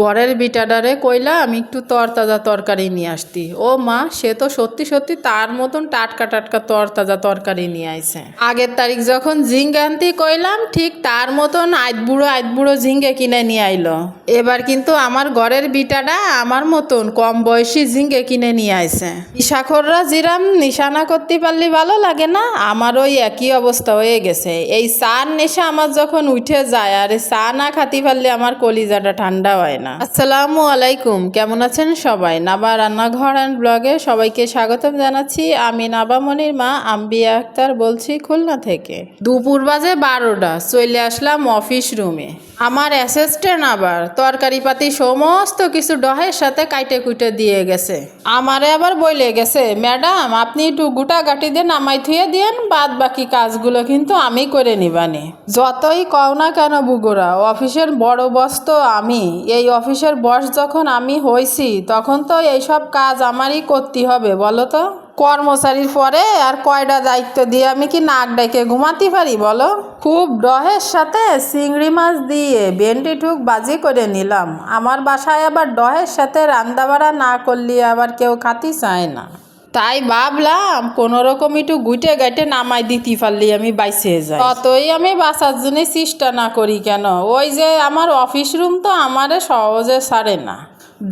ঘরের বিটাডারে কইলা, আমি একটু তরতাজা তরকারি নিয়ে আসতি। ও মা, সে তো সত্যি সত্যি তার মতন টাটকা টাটকা তরতাজা তরকারি নিয়ে আইছে। আগের তারিখ যখন ঝিঙ্গে আনতি কইলাম, ঠিক তার মতন আইত বুড়ো আইত বুড়ো ঝিঙ্গে কিনে নিয়ে আইলো। এবার কিন্তু আমার ঘরের বিটাডা আমার মতন কম বয়সী ঝিঙ্গে কিনে নিয়ে আইছে। ইশাখররা জিরাম নিশানা করতে পারলে ভালো লাগে না, আমার ওই একই অবস্থা হয়ে গেছে। এই চার নেশা আমার যখন উঠে যায়, আর চা না খাতি পারলে আমার কলিজাটা ঠান্ডা হয় না। আসসালামু আলাইকুম। কেমন আছেন সবাই? নাবা রান্নাঘর অ্যান্ড ব্লগে সবাইকে স্বাগতম জানাচ্ছি। আমি নাবামনির মা, আম্বিয়া আক্তার বলছি খুলনা থেকে। দুপুর বাজে বারোটা, চলে আসলাম অফিস রুমে আমার অ্যাসিস্ট্যান্ট আবার তরকারি পাতি সমস্ত কিছু ডহের সাথে কাইটে কুইটে দিয়ে গেছে। আমারে আবার বইলে গেছে, ম্যাডাম, আপনি একটু গুটা গাটি দিয়ে নামাই থুয়ে দিয়েন বাদ বাকি কাজগুলো কিন্তু আমি করে নিবানি। যতই কও না কেন বুগুরা, অফিসের বড় বস তো আমি, এই অফিসের বস যখন আমি হইছি, তখন তো এইসব কাজ আমারই করতে হবে, বলো তো? কর্মচারীর পরে আর কয়টা দায়িত্ব দিয়ে আমি কি নাক ডেকে ঘুমাতে পারি, বলো? খুব ডহের সাথে চিংড়ি মাছ দিয়ে ভেন্ডি ঠুক বাজি করে নিলাম। আমার বাসায় আবার ডহের সাথে রান্দাবাড়া না করলে আবার কেউ খাতি চায় না। তাই ভাবলাম কোনো রকম একটু গুটে গাইটে নামাই দিতে পারলি আমি বাইসে যাই। ততই আমি বাঁচার জন্য চেষ্টা না করি কেন? ওই যে আমার অফিস রুম তো আমারে সহজে ছাড়ে না।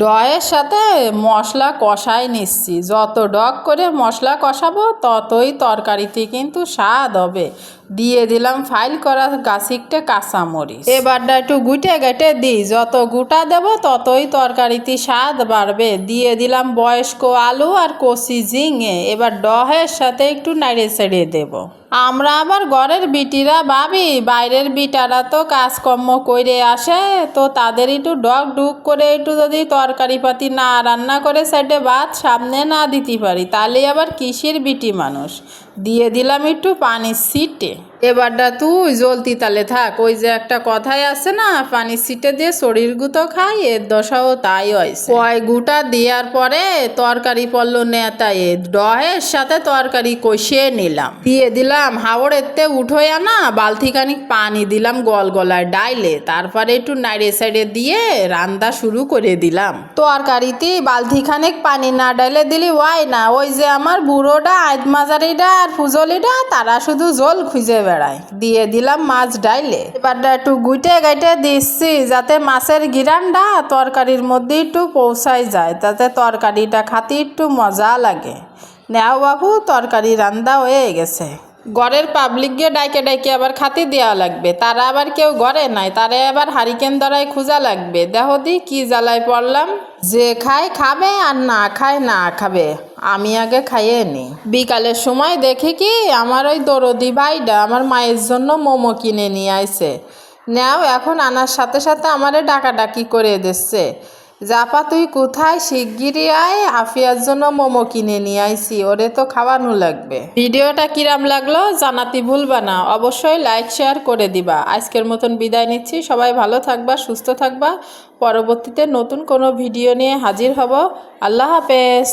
ডয়ের সাথে মশলা কষাই নিচ্ছি। যত ডগ করে মশলা কষাবো, ততই তরকারিতে কিন্তু স্বাদ হবে। দিয়ে দিলাম ফাইল করা গাছিকটা কাঁচামরিচ। এবারটা একটু গুটে গেটে দিই। যত গুটা দেব, ততই তরকারিতে স্বাদ বাড়বে। দিয়ে দিলাম বয়স্ক আলু আর কষি ঝিঙে। এবার ডহের সাথে একটু নাড়ে ছেড়ে দেবো। আমরা আবার ঘরের বিটিরা ভাবি, বাইরের বিটারা তো কাজকর্ম করে আসে, তো তাদের একটু ডগ ডুক করে একটু যদি তরকারি পাতি না রান্না করে সেটে ভাত সামনে না দিতে পারি, তাহলে আবার কিসের বিটি মানুষ? দিয়ে দিলাম একটু পানির সিটে এবারটা তুই জ্বলতি তালে থাক। ওই যে একটা কথাই আছে না পানির সিটে দিয়ে শরীর গুতো খাই, এর দশাও তাই হয় কয় গুটা দেওয়ার পরে তরকারি পড়ল নেতায় ডহের সাথে তরকারি কষিয়ে নিলাম। দিয়ে দিলাম হাওড়ের তে উঠোয় আনা, বালতিখানিক পানি দিলাম গল গলায় ডাইলে, তারপরে একটু নাইড়ে সাইডে দিয়ে রান্না শুরু করে দিলাম। তরকারিতে বালতিখানেক পানি না ডাইলে দিলি ওয়াই না, ওই যে আমার বুড়োটা মাজারিটা আর ফুজলিটা, তারা শুধু জল খুঁজে বেড়ায়। দিয়ে দিলাম মাছ ডাইলে। এবারটা একটু গুইটে গাইটে দিচ্ছি যাতে মাছের গিরানটা তরকারির মধ্যে একটু পৌঁছায় যায়, তাতে তরকারিটা খাতে একটু মজা লাগে। নেও বাবু, তরকারি রান্দা হয়ে গেছে। ঘরের পাবলিক গিয়ে ডাইকে ডাইকে আবার খাতি দেওয়া লাগবে। তারা আবার কেউ ঘরে নাই, তারা আবার হারিকেন দ্বারাই খোঁজা লাগবে। দেহ দি, কি জ্বালায় পড়লাম। যে খায় খাবে আর না খায় না খাবে। আমি আগে খাইয়ে নি। বিকালের সময় দেখি কি আমার ওই দরদি ভাইটা আমার মায়ের জন্য মোমো কিনে নিয়ে আইছে। নেও, এখন আনার সাথে সাথে আমারে ডাকাডাকি করে দিচ্ছে। জাপা, তুই কোথায়? শিগগিরই আয়, আফিয়ার জন্য মোমো কিনে নিয়ে আইছি, ওরে তো খাওয়ানো লাগবে। ভিডিওটা কিরাম লাগল জানাতে ভুলবা না, অবশ্যই লাইক, শেয়ার করে দিবা। আজকের মতন বিদায় নিচ্ছি, সবাই ভালো থাকবা, সুস্থ থাকবা। পরবর্তীতে নতুন কোনো ভিডিও নিয়ে হাজির হব। আল্লাহ হাফেজ।